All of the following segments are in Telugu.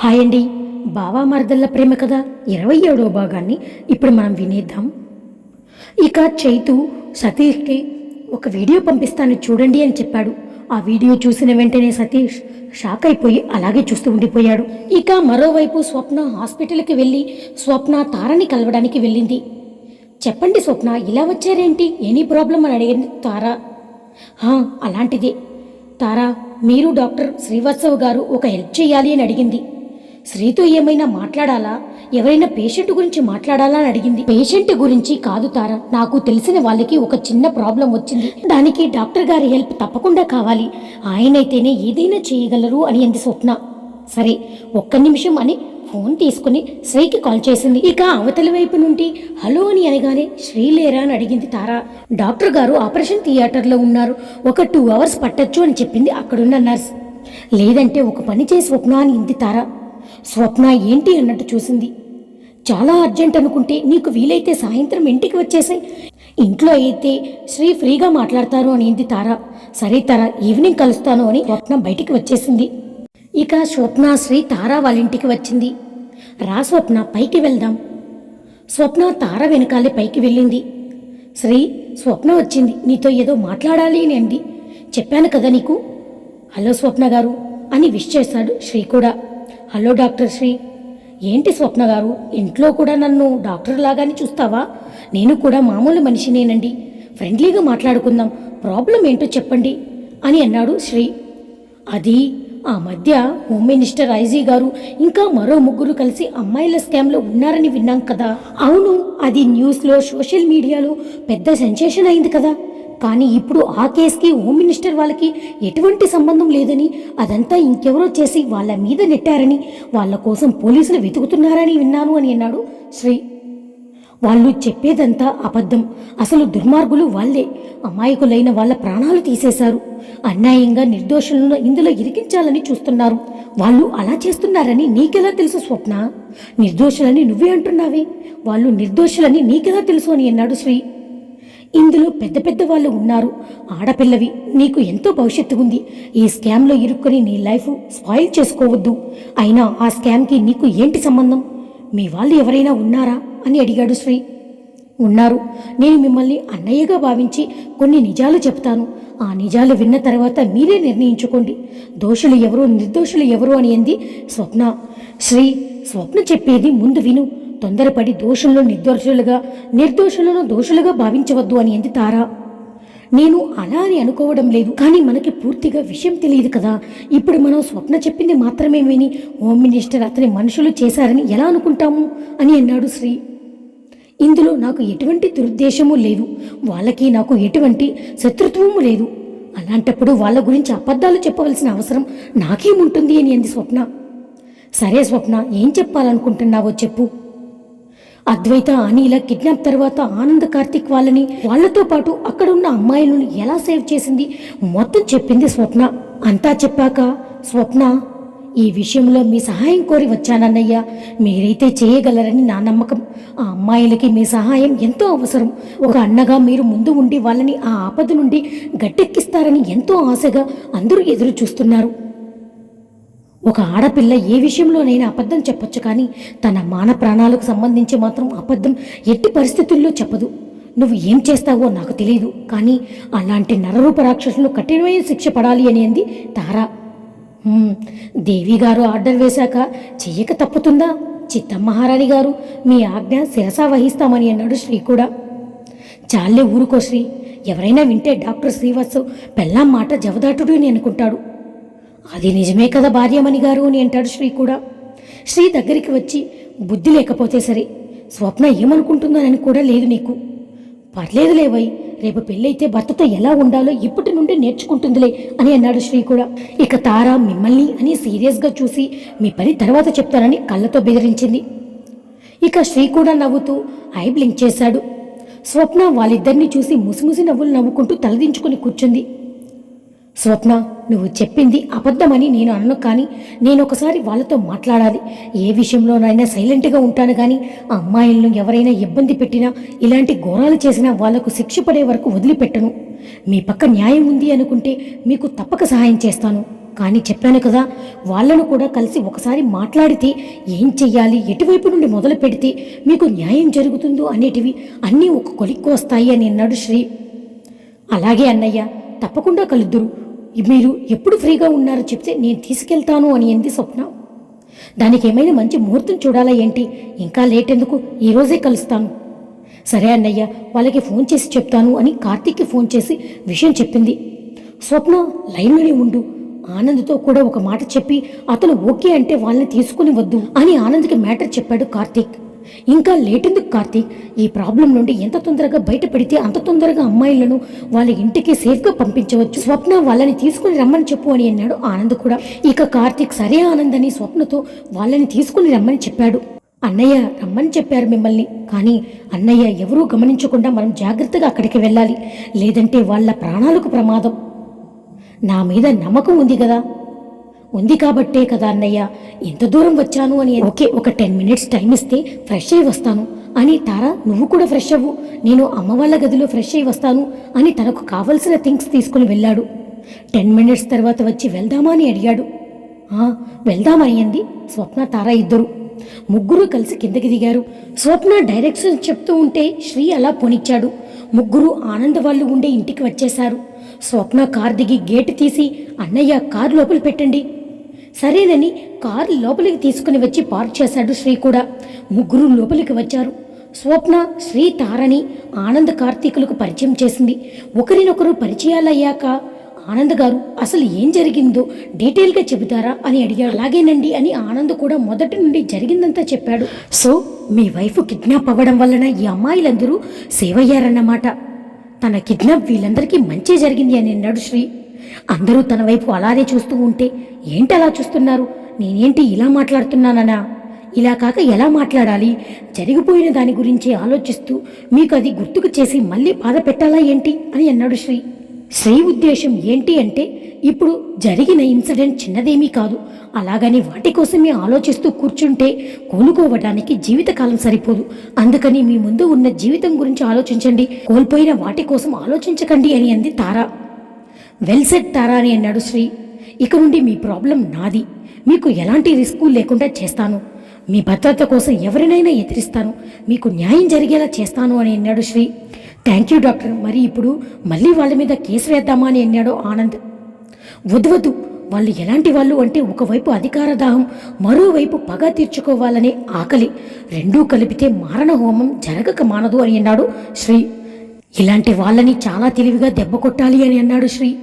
హాయ్ అండి. బావా మరదళ్ళ ప్రేమ కథ ఇరవై ఏడవ భాగాన్ని ఇప్పుడు మనం వినేద్దాం. ఇక చైతు సతీష్కి ఒక వీడియో పంపిస్తాను చూడండి అని చెప్పాడు. ఆ వీడియో చూసిన వెంటనే సతీష్ షాక్ అయిపోయి అలాగే చూస్తూ ఉండిపోయాడు. ఇక మరోవైపు స్వప్న హాస్పిటల్కి వెళ్ళి స్వప్న తారని కలవడానికి వెళ్ళింది. చెప్పండి స్వప్న ఇలా వచ్చారేంటి? ఎనీ ప్రాబ్లం అని అడిగింది తారా. "హా, అలాంటిదే. తారా మీరు డాక్టర్ శ్రీవాత్సవ్ గారు ఒక హెల్ప్ చేయాలి అని అడిగింది. శ్రీతో ఏమైనా మాట్లాడాలా? ఎవరైనా పేషెంట్ గురించి మాట్లాడాలా అని అడిగింది. పేషెంట్ గురించి కాదు తారా. నాకు తెలిసిన వాళ్ళకి ఒక చిన్న ప్రాబ్లం వచ్చింది. దానికి డాక్టర్ గారి హెల్ప్ తప్పకుండా కావాలి. ఆయనైతేనే ఏదైనా చేయగలరు అని అంది స్వప్న. సరే ఒక్క నిమిషం అని ఫోన్ తీసుకుని శ్రీకి కాల్ చేసింది. ఇక అవతలి వైపు నుండి హలో అని అనగానే శ్రీ లేరా అని అడిగింది తారా. డాక్టర్ గారు ఆపరేషన్ థియేటర్లో ఉన్నారు. ఒక టూ అవర్స్ పట్టచ్చు అని చెప్పింది అక్కడున్న నర్స్. లేదంటే ఒక పని చేసి స్వప్న అని ఇంది తారా. స్వప్న ఏంటి అన్నట్టు చూసింది. చాలా అర్జెంట్ అనుకుంటే నీకు వీలైతే సాయంత్రం ఇంటికి వచ్చేసాయి ఇంట్లో అయితే శ్రీ ఫ్రీగా మాట్లాడతారు అనింది తార తారా. సరే తారా ఈవినింగ్ కలుస్తాను అని స్వప్న బయటికి వచ్చేసింది. ఇక స్వప్న శ్రీ తారా వాళ్ళ ఇంటికి వచ్చింది. రా స్వప్న పైకి వెళ్దాం. స్వప్న తార వెనకాలే పైకి వెళ్ళింది. శ్రీ స్వప్న వచ్చింది. నీతో ఏదో మాట్లాడాలి అని అంది. చెప్పాను కదా నీకు. హలో స్వప్న గారు అని విష్ చేశాడు శ్రీ కూడా. Hello doctor Sri. ఏంటి స్వప్న గారు? ఇంట్లో కూడా నన్ను డాక్టర్ లాగానే చూస్తావా? నేను కూడా మామూలు మనిషినేనండి. ఫ్రెండ్లీగా మాట్లాడుకుందాం. ప్రాబ్లం ఏంటో చెప్పండి అని అన్నాడు శ్రీ. అది ఆ మధ్య హోమ్ మినిస్టర్ ఐజీ గారు ఇంకా మరో ముగ్గురు కలిసి అమ్మాయిల స్కామ్లో ఉన్నారని విన్నాం కదా. అవును అది న్యూస్లో సోషల్ మీడియాలో పెద్ద సెన్సేషన్ అయింది కదా. కానీ ఇప్పుడు ఆ కేసుకి హోమ్ మినిస్టర్ వాళ్ళకి ఎటువంటి సంబంధం లేదని అదంతా ఇంకెవరో చేసి వాళ్ళ మీద నెట్టారని వాళ్ళ కోసం పోలీసులు వెతుకుతున్నారని విన్నాను అని అన్నాడు శ్రీ. వాళ్ళు చెప్పేదంతా అబద్ధం. అసలు దుర్మార్గులు వాళ్ళే. అమాయకులైన వాళ్ళ ప్రాణాలు తీసేశారు. అన్యాయంగా నిర్దోషులను ఇందులో ఇరికించాలని చూస్తున్నారు. వాళ్ళు అలా చేస్తున్నారని నీకెలా తెలుసు స్వప్న? నిర్దోషులని నువ్వే అంటున్నావే. వాళ్ళు నిర్దోషులని నీకెలా తెలుసు అని అన్నాడు శ్రీ. ఇందులో పెద్ద పెద్ద వాళ్ళు ఉన్నారు. ఆడపిల్లవి నీకు ఎంతో భవిష్యత్తు ఉంది. ఈ స్కామ్లో ఇరుక్కొని నీ లైఫ్ స్పాయిల్ చేసుకోవద్దు. అయినా ఆ స్కామ్కి నీకు ఏంటి సంబంధం? మీ వాళ్ళు ఎవరైనా ఉన్నారా? అని అడిగాడు శ్రీ. ఉన్నారు. నేను మిమ్మల్ని అన్నయ్యగా భావించి కొన్ని నిజాలు చెప్తాను. ఆ నిజాలు విన్న తర్వాత మీరే నిర్ణయించుకోండి. దోషులు ఎవరు నిర్దోషులు ఎవరు అని అంది స్వప్న. శ్రీ స్వప్న చెప్పేది ముందు విను. తొందరపడి దోషులను నిర్దోషులుగా నిర్దోషులను దోషులుగా భావించవద్దు అని అంది తారా. నేను అలా అని అనుకోవడం లేదు కానీ మనకి పూర్తిగా విషయం తెలియదు కదా. ఇప్పుడు మనం స్వప్న చెప్పింది మాత్రమే విని హోమ్ మినిస్టర్ అతని మనుషులు చేశారని ఎలా అనుకుంటాము? అని అన్నాడు శ్రీ. ఇందులో నాకు ఎటువంటి దురుద్దేశము లేదు. వాళ్ళకి నాకు ఎటువంటి శత్రుత్వము లేదు. అలాంటప్పుడు వాళ్ళ గురించి అబద్ధాలు చెప్పవలసిన అవసరం నాకేముంటుంది అని అంది స్వప్న. సరే స్వప్న ఏం చెప్పాలనుకుంటున్నావో చెప్పు. అద్వైత అనిల కిడ్నాప్ తర్వాత ఆనంద్ కార్తిక్ వాళ్ళని వాళ్ళతో పాటు అక్కడ ఉన్న అమ్మాయిలను ఎలా సేవ్ చేసింది? మొత్తం చెప్పింది స్వప్న. అంతా చెప్పాక స్వప్న ఈ విషయంలో మీ సహాయం కోరి వచ్చానన్నయ్య. మీరైతే చేయగలరని నా నమ్మకం. ఆ అమ్మాయిలకి మీ సహాయం ఎంతో అవసరం. ఒక అన్నగా మీరు ముందు ఉండి వాళ్ళని ఆ ఆపద నుండి గట్టెక్కిస్తారని ఎంతో ఆశగా అందరూ ఎదురు చూస్తున్నారు ఒక ఆడపిల్ల ఏ విషయంలోనైనా అబద్ధం చెప్పొచ్చు కానీ తన మాన ప్రాణాలకు సంబంధించి మాత్రం అబద్ధం ఎట్టి పరిస్థితుల్లో చెప్పదు. నువ్వు ఏం చేస్తావో నాకు తెలియదు. కానీ అలాంటి నరరూప రాక్షసులు కఠినమైన శిక్ష పడాలి అని అంది తారా. దేవి గారు ఆర్డర్ వేశాక చెయ్యక తప్పుతుందా? చిత్తం మహారాణి గారు మీ ఆజ్ఞ శిరసా వహిస్తామని అన్నాడు శ్రీ కూడా. చాలే ఊరుకో శ్రీ. ఎవరైనా వింటే డాక్టర్ శ్రీవాత్సవ్ పెళ్ళాం మాట జవదాటుడు అని అనుకుంటాడు. అది నిజమే కదా భార్యమణి గారు అని అంటాడు శ్రీ కూడా. శ్రీ దగ్గరికి వచ్చి బుద్ధి లేకపోతే సరే స్వప్న ఏమనుకుంటుందోనని కూడా లేదు నీకు. పర్లేదు లేవై రేపు పెళ్ళైతే భర్తతో ఎలా ఉండాలో ఇప్పటి నుండి నేర్చుకుంటుందిలే అని అన్నాడు శ్రీ కూడా. ఇక తార మిమ్మల్ని అని సీరియస్గా చూసి మీ పని తర్వాత చెప్తానని కళ్ళతో బెదిరించింది. ఇక శ్రీ కూడా నవ్వుతూ ఐ బ్లింక్ చేశాడు. స్వప్న వాళ్ళిద్దరినీ చూసి ముసిముసి నవ్వులు నవ్వుకుంటూ తలదించుకుని కూర్చుంది. స్వప్న నువ్వు చెప్పింది అబద్ధమని నేను అనను కానీ నేను ఒకసారి వాళ్ళతో మాట్లాడాలి. ఏ విషయంలోనైనా సైలెంట్గా ఉంటాను కానీ అమ్మాయిలను ఎవరైనా ఇబ్బంది పెట్టినా ఇలాంటి ఘోరాలు చేసినా వాళ్ళకు శిక్ష పడే వరకు వదిలిపెట్టను. మీ పక్క న్యాయం ఉంది అనుకుంటే మీకు తప్పక సహాయం చేస్తాను. కానీ చెప్పాను కదా వాళ్ళను కూడా కలిసి ఒకసారి మాట్లాడితే ఏం చెయ్యాలి ఎటువైపు నుండి మొదలు పెడితే మీకు న్యాయం జరుగుతుందో అనేటివి అన్నీ ఒక కొలిక్కు వస్తాయి అని అన్నాడు శ్రీ. అలాగే అన్నయ్య తప్పకుండా కలుద్దురు. మీరు ఎప్పుడు ఫ్రీగా ఉన్నారో చెప్తే నేను తీసుకెళ్తాను అని ఎంది స్వప్న? దానికి ఏమైనా మంచి ముహూర్తం చూడాలా ఏంటి? ఇంకా లేట్ ఎందుకు? ఈరోజే కలుస్తాను. సరే అన్నయ్య వాళ్ళకి ఫోన్ చేసి చెప్తాను అని కార్తీక్కి ఫోన్ చేసి విషయం చెప్పింది. స్వప్న లైన్లోనే ఉండు. ఆనంద్తో కూడా ఒక మాట చెప్పి అతను ఓకే అంటే వాళ్ళని తీసుకుని వద్దు అని ఆనంద్కి మ్యాటర్ చెప్పాడు కార్తీక్. ఇంకా లేటెందుకు కార్తీక్? ఈ ప్రాబ్లం నుండి ఎంత తొందరగా బయటపడితే అంత తొందరగా అమ్మాయిలను వాళ్ళ ఇంటికి సేఫ్గా పంపించవచ్చు. స్వప్న వాళ్ళని తీసుకుని రమ్మని చెప్పు అని అన్నాడు ఆనంద్ కూడా. ఇక కార్తీక్ సరే ఆనంద్ అని స్వప్నతో వాళ్ళని తీసుకుని రమ్మని చెప్పాడు. అన్నయ్య రమ్మని చెప్పారు మిమ్మల్ని. కానీ అన్నయ్య ఎవరూ గమనించకుండా మనం జాగ్రత్తగా అక్కడికి వెళ్ళాలి. లేదంటే వాళ్ళ ప్రాణాలకు ప్రమాదం. నా మీద నమ్మకం ఉంది కదా? ఉంది కాబట్టే కదా అన్నయ్య. ఇంత దూరం వచ్చాను అని ఓకే ఒక టెన్ మినిట్స్ టైం ఇస్తే ఫ్రెష్ అయ్యి వస్తాను. అని తారా నువ్వు కూడా ఫ్రెష్ అవ్వు. నేను అమ్మ వాళ్ళ గదిలో ఫ్రెష్ అయ్యి వస్తాను అని తనకు కావలసిన థింగ్స్ తీసుకుని వెళ్ళాడు. టెన్ మినిట్స్ తర్వాత వచ్చి వెళ్దామా అని అడిగాడు. వెళ్దామయ్యింది స్వప్న తార ఇద్దరు. ముగ్గురు కలిసి కిందకి దిగారు. స్వప్న డైరెక్షన్ చెప్తూ ఉంటే శ్రీ అలా పోనిచ్చాడు. ముగ్గురు ఆనంద వాళ్ళు ఉండే ఇంటికి వచ్చేశారు. స్వప్న కార్ దిగి గేటు తీసి అన్నయ్య కారు లోపల పెట్టండి. సరేనని కారు లోపలికి తీసుకుని వచ్చి పార్క్ చేశాడు శ్రీ కూడా. ముగ్గురు లోపలికి వచ్చారు. స్వప్న శ్రీ తారని ఆనంద్ కార్తీకులకు పరిచయం చేసింది. ఒకరినొకరు పరిచయాలయ్యాక ఆనంద్ గారు అసలు ఏం జరిగిందో? డీటెయిల్గా చెబుతారా? అని అడిగాడు. అలాగేనండి అని ఆనంద్ కూడా మొదటి నుండి జరిగిందంతా చెప్పాడు. సో మీ వైఫ్ కిడ్నాప్ అవ్వడం వలన ఈ అమ్మాయిలందరూ సేవ్ అయ్యారన్నమాట తన కిడ్నాప్ వీళ్ళందరికీ మంచి జరిగింది అని అన్నాడు శ్రీ. అందరూ తన వైపు అలానే చూస్తూ ఉంటే ఏంటి అలా చూస్తున్నారు? నేనేంటి ఇలా మాట్లాడుతున్నానా ఇలా కాక ఎలా మాట్లాడాలి? జరిగిపోయిన దాని గురించి ఆలోచిస్తూ మీకు అది గుర్తుకు చేసి మళ్ళీ బాధ పెట్టాలా ఏంటి? అని అన్నాడు శ్రీ. శ్రీ ఉద్దేశం ఏంటి అంటే ఇప్పుడు జరిగిన ఇన్సిడెంట్ చిన్నదేమీ కాదు. అలాగని వాటి కోసమే ఆలోచిస్తూ కూర్చుంటే కోలుకోవడానికి జీవితకాలం సరిపోదు. అందుకని మీ ముందు ఉన్న జీవితం గురించి ఆలోచించండి. కోల్పోయిన వాటి కోసం ఆలోచించకండి అని అంది తారా. వెల్ సెట్ తారా అని అన్నాడు శ్రీ. ఇక నుండి మీ ప్రాబ్లం నాది. మీకు ఎలాంటి రిస్క్ లేకుండా చేస్తాను. మీ భద్రత కోసం ఎవరినైనా ఎదిరిస్తాను. మీకు న్యాయం జరిగేలా చేస్తాను అని అన్నాడు శ్రీ. థ్యాంక్ యూ డాక్టర్ మరి ఇప్పుడు మళ్ళీ వాళ్ళ మీద కేసు వేద్దామా అని అన్నాడు ఆనంద్. వద్దు వద్దు. వాళ్ళు ఎలాంటి వాళ్ళు అంటే ఒకవైపు అధికార దాహం మరోవైపు పగ తీర్చుకోవాలనే ఆకలి. రెండూ కలిపితే మారణ హోమం జరగక మానదు అని అన్నాడు శ్రీ. ఇలాంటి వాళ్ళని చాలా తెలివిగా దెబ్బ కొట్టాలి అని అన్నాడు శ్రీ.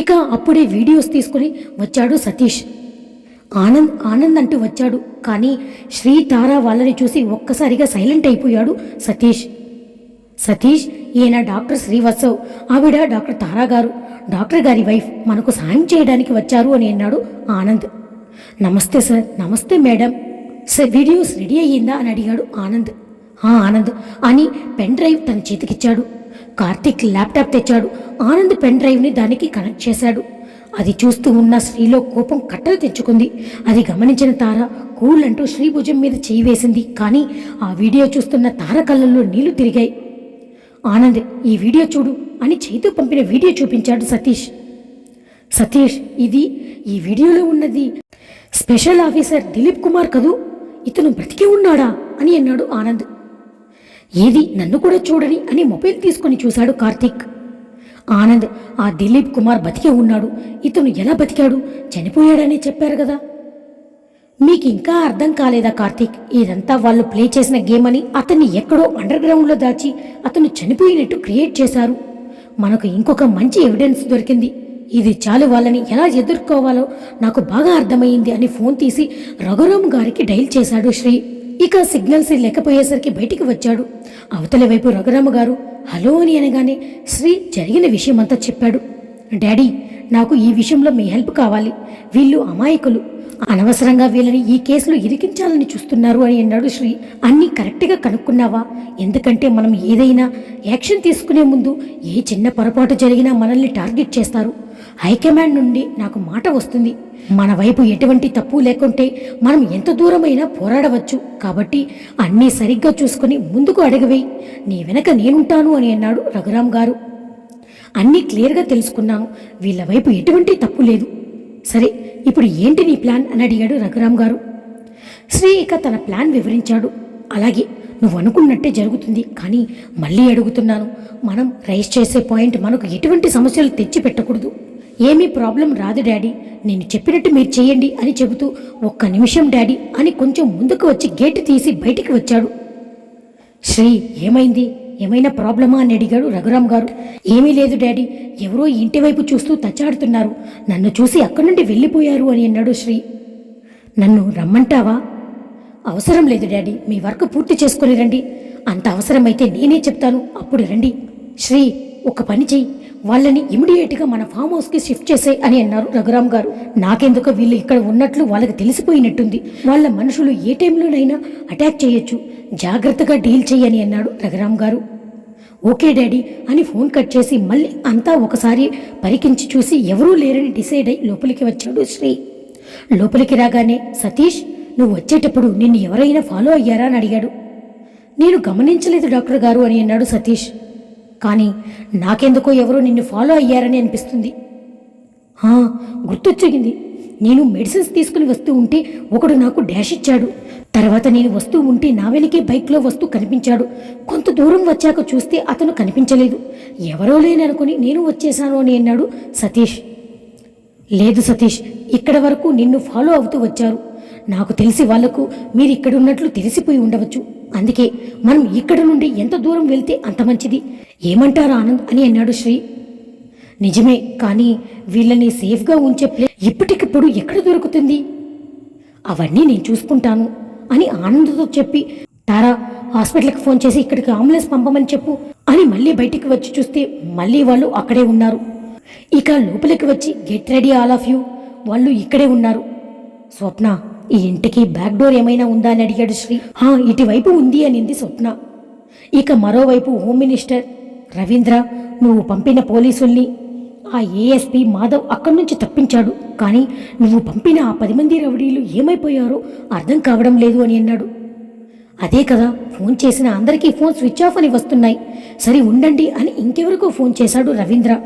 ఇక అప్పుడే వీడియోస్ తీసుకుని వచ్చాడు సతీష్. ఆనంద్ ఆనంద్ అంటూ వచ్చాడు. కానీ శ్రీ తారా వాళ్ళని చూసి ఒక్కసారిగా సైలెంట్ అయిపోయాడు సతీష్. సతీష్ ఈయన డాక్టర్ శ్రీవత్సవ్ ఆవిడ డాక్టర్ తారా గారు. డాక్టర్ గారి వైఫ్ మనకు సాయం చేయడానికి వచ్చారు అని అన్నాడు ఆనంద్. నమస్తే సార్ నమస్తే మేడం. సార్ వీడియోస్ రెడీ అయ్యిందా అని అడిగాడు ఆనంద్. ఆ ఆనంద్ అని పెన్ డ్రైవ్ తన చేతికిచ్చాడు. కార్తీక్ ల్యాప్టాప్ తెచ్చాడు. ఆనంద్ పెన్ డ్రైవ్ని దానికి కనెక్ట్ చేశాడు. అది చూస్తూ ఉన్న శ్రీలో కోపం కట్టలు తెచ్చుకుంది అది గమనించిన తార కూల్ అంటూ శ్రీ భుజం మీద చేయి వేసింది. కానీ ఆ వీడియో చూస్తున్న తార కళ్ళల్లో నీళ్ళు తిరిగాయి. ఆనంద్ ఈ వీడియో చూడు అని చేతితో పంపిన వీడియో చూపించాడు సతీష్. సతీష్ ఇది ఈ వీడియోలో ఉన్నది. స్పెషల్ ఆఫీసర్ దిలీప్ కుమార్ కదూ? ఇతను బ్రతికి ఉన్నాడా? అని అన్నాడు ఆనంద్. ఏది నన్ను కూడా చూడని అని మొబైల్ తీసుకొని చూశాడు కార్తీక్. ఆనంద్ ఆ దిలీప్ కుమార్ బతికే ఉన్నాడు. ఇతను ఎలా బతికాడు? చనిపోయాడని చెప్పారు కదా. మీకు ఇంకా అర్థం కాలేదా కార్తీక్? ఇదంతా వాళ్ళు ప్లే చేసిన గేమ్ అని అతన్ని ఎక్కడో అండర్ గ్రౌండ్లో దాచి అతను చనిపోయినట్టు క్రియేట్ చేశారు. మనకు ఇంకొక మంచి ఎవిడెన్స్ దొరికింది. ఇది చాలు వాళ్ళని ఎలా ఎదుర్కోవాలో నాకు బాగా అర్థమైంది అని ఫోన్ తీసి రఘురామ్ గారికి డైల్ చేశాడు శ్రీ. ఇక సిగ్నల్స్ లేకపోయేసరికి బయటికి వచ్చాడు. అవతలి వైపు రఘురామ గారు హలో అని అనగానే శ్రీ జరిగిన విషయమంతా చెప్పాడు. డాడీ నాకు ఈ విషయంలో మీ హెల్ప్ కావాలి. వీళ్ళు అమాయకులు. అనవసరంగా వీళ్ళని ఈ కేసులో ఇరికించాలని చూస్తున్నారు అని అన్నాడు శ్రీ. అన్నీ కరెక్ట్గా కనుక్కున్నావా? ఎందుకంటే మనం ఏదైనా యాక్షన్ తీసుకునే ముందు ఏ చిన్న పొరపాటు జరిగినా మనల్ని టార్గెట్ చేస్తారు. హైకమాండ్ నుండి నాకు మాట వస్తుంది. మన వైపు ఎటువంటి తప్పు లేకుంటే మనం ఎంత దూరమైనా పోరాడవచ్చు. కాబట్టి అన్నీ సరిగ్గా చూసుకుని ముందుకు అడగవేయి నీ వెనక నేనుంటాను అని అన్నాడు రఘురామ్ గారు. అన్నీ క్లియర్గా తెలుసుకున్నాను వీళ్ళ వైపు ఎటువంటి తప్పు లేదు. సరే ఇప్పుడు ఏంటి నీ ప్లాన్? అని అడిగాడు రఘురామ్ గారు. శ్రీ ఇక తన ప్లాన్ వివరించాడు. అలాగే నువ్వు అనుకున్నట్టే జరుగుతుంది. కానీ మళ్ళీ అడుగుతున్నాను. మనం రైస్ చేసే పాయింట్ మనకు ఎటువంటి సమస్యలు తెచ్చి పెట్టకూడదు ఏమీ ప్రాబ్లం రాదు డాడీ. నేను చెప్పినట్టు మీరు చేయండి అని చెబుతూ ఒక్క నిమిషం డాడీ అని కొంచెం ముందుకు వచ్చి గేటు తీసి బయటికి వచ్చాడు. శ్రీ ఏమైంది? ఏమైనా ప్రాబ్లమా అని అడిగాడు రఘురామ్ గారు. ఏమీ లేదు డాడీ ఎవరో ఇంటి వైపు చూస్తూ తచ్చాడుతున్నారు. నన్ను చూసి అక్కడి నుండి వెళ్ళిపోయారు అని అన్నాడు శ్రీ. నన్ను రమ్మంటావా? అవసరం లేదు డాడీ మీ వర్క్ పూర్తి చేసుకుని రండి. అంత అవసరమైతే నేనే చెప్తాను. అప్పుడు రండి. శ్రీ ఒక పని చెయ్యి. వాళ్ళని ఇమీడియట్గా మన ఫామ్ హౌస్కి షిఫ్ట్ చేసే అని అన్నారు రఘురామ్ గారు. నాకెందుకు వీళ్ళు ఇక్కడ ఉన్నట్లు వాళ్ళకి తెలిసిపోయినట్టుంది. వాళ్ళ మనుషులు ఏ టైంలోనైనా అటాక్ చేయొచ్చు. జాగ్రత్తగా డీల్ చేయని అన్నాడు రఘురామ్ గారు. ఓకే డాడీ అని ఫోన్ కట్ చేసి మళ్ళీ అంతా ఒకసారి పరికించి చూసి ఎవరూ లేరని డిసైడ్ అయి లోపలికి వచ్చాడు శ్రీ. లోపలికి రాగానే సతీష్ నువ్వు వచ్చేటప్పుడు నిన్ను ఎవరైనా ఫాలో అయ్యారా అని అడిగాడు. నేను గమనించలేదు డాక్టర్ గారు అని అన్నాడు సతీష్. కానీ నాకెందుకో ఎవరో నిన్ను ఫాలో అయ్యారని అనిపిస్తుంది. గుర్తొచ్చింది నేను మెడిసిన్స్ తీసుకుని వస్తూ ఉంటే ఒకడు నాకు డాష్ ఇచ్చాడు. తర్వాత నేను వస్తూ ఉంటే నా వెనకే బైక్లో వస్తూ కనిపించాడు. కొంత దూరం వచ్చాక చూస్తే అతను కనిపించలేదు. ఎవరో లేననుకుని నేను వచ్చేశాను అని అన్నాడు సతీష్. లేదు సతీష్ ఇక్కడ వరకు నిన్ను ఫాలో అవుతూ వచ్చారు. నాకు తెలిసి వాళ్ళకు మీరు ఇక్కడ ఉన్నట్లు తెలిసిపోయి ఉండవచ్చు. అందుకే మనం ఇక్కడ నుండి ఎంత దూరం వెళ్తే అంత మంచిది. ఏమంటారు ఆనంద్ అని అన్నాడు శ్రీ. నిజమే కానీ వీళ్ళని సేఫ్గా ఉంచే ప్లే ఇప్పటికిప్పుడు ఎక్కడ దొరుకుతుంది? అవన్నీ నేను చూసుకుంటాను అని ఆనందతో చెప్పి తారా హాస్పిటల్కి ఫోన్ చేసి ఇక్కడికి అంబులెన్స్ పంపమని చెప్పు అని మళ్ళీ బయటికి వచ్చి చూస్తే మళ్ళీ వాళ్ళు అక్కడే ఉన్నారు. ఇక లోపలికి వచ్చి get ready all of you వాళ్ళు ఇక్కడే ఉన్నారు. స్వప్న ఈ ఇంటికి బ్యాక్ డోర్ ఏమైనా ఉందా అని అడిగాడు శ్రీ. హా ఇటువైపు ఉంది అనింది స్వప్న. ఇక మరోవైపు హోమ్ మినిస్టర్ రవీంద్ర నువ్వు పంపిన పోలీసుల్ని ఆ ఏఎస్పి మాధవ్ అక్కడి నుంచి తప్పించాడు. కానీ నువ్వు పంపిన ఆ పది మంది రౌడీలు ఏమైపోయారో అర్థం కావడం లేదు అని అన్నాడు. అదే కదా ఫోన్ చేసిన అందరికీ ఫోన్ స్విచ్ ఆఫ్ అని వస్తున్నాయి. సరే ఉండండి అని ఇంకెవరికో ఫోన్ చేశాడు రవీంద్ర.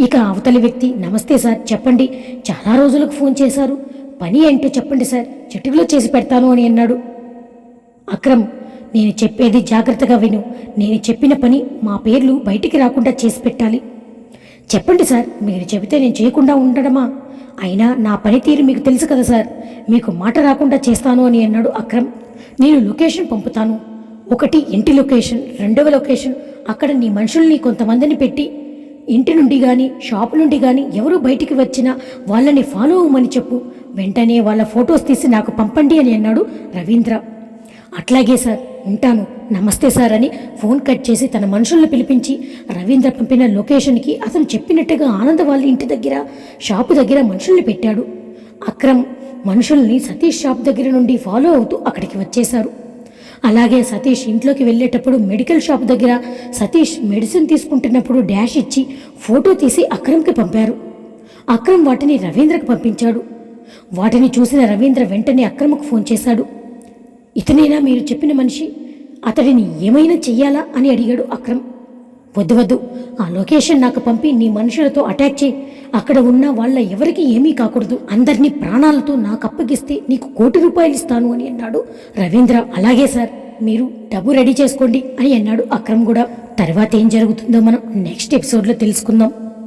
ఇక అవతలి వ్యక్తి నమస్తే సార్ చెప్పండి. చాలా రోజులకు ఫోన్ చేశారు. పని ఏంటో చెప్పండి సార్. చిటికలో చేసి పెడతాను అని అన్నాడు. అక్రమ్ నేను చెప్పేది జాగ్రత్తగా విను. నేను చెప్పిన పని మా పేర్లు బయటికి రాకుండా చేసి పెట్టాలి. చెప్పండి సార్ మీరు చెబితే నేను చేయకుండా ఉండడమా? అయినా నా పనితీరు మీకు తెలుసు కదా సార్. మీకు మాట రాకుండా చేస్తాను అని అన్నాడు అక్రమ్. నేను లొకేషన్ పంపుతాను. ఒకటి ఇంటి లొకేషన్ రెండవ లొకేషన్. అక్కడ నీ మనుషుల్ని కొంతమందిని పెట్టి ఇంటి నుండి కానీ షాపు నుండి కానీ ఎవరు బయటికి వచ్చినా వాళ్ళని ఫాలో అవ్వమని చెప్పు. వెంటనే వాళ్ళ ఫొటోస్ తీసి నాకు పంపండి అని అన్నాడు రవీంద్ర. అట్లాగే సార్ ఉంటాను. నమస్తే సార్ అని ఫోన్ కట్ చేసి తన మనుషులను పిలిపించి రవీంద్ర పంపిన లొకేషన్కి అతను చెప్పినట్టుగా ఆనంద్ వాళ్ళ ఇంటి దగ్గర షాపు దగ్గర మనుషుల్ని పెట్టాడు. అక్రమ్ మనుషుల్ని సతీష్ షాప్ దగ్గర నుండి ఫాలో అవుతూ అక్కడికి వచ్చేశారు. అలాగే సతీష్ ఇంట్లోకి వెళ్ళేటప్పుడు మెడికల్ షాప్ దగ్గర సతీష్ మెడిసిన్ తీసుకుంటున్నప్పుడు డాష్ ఇచ్చి ఫోటో తీసి అక్రమ్కి పంపారు. అక్రమ్ వాటిని రవీంద్రకు పంపించాడు. వాటిని చూసిన రవీంద్ర వెంటనే అక్రమకు ఫోన్ చేశాడు. ఇతనేనా మీరు చెప్పిన మనిషి? అతడిని ఏమైనా చెయ్యాలా అని అడిగాడు అక్రమ్. వద్దు వద్దు. ఆ లొకేషన్ నాకు పంపి నీ మనుషులతో అటాక్ చేయి. అక్కడ ఉన్న వాళ్ళ ఎవరికి ఏమీ కాకూడదు. అందరినీ ప్రాణాలతో నాకు అప్పగిస్తే నీకు కోటి రూపాయలు ఇస్తాను అని అన్నాడు రవీంద్ర. అలాగే సార్ మీరు డబ్బు రెడీ చేసుకోండి అని అన్నాడు అక్రమ్ కూడా. తర్వాత ఏం జరుగుతుందో మనం నెక్స్ట్ ఎపిసోడ్లో తెలుసుకుందాం.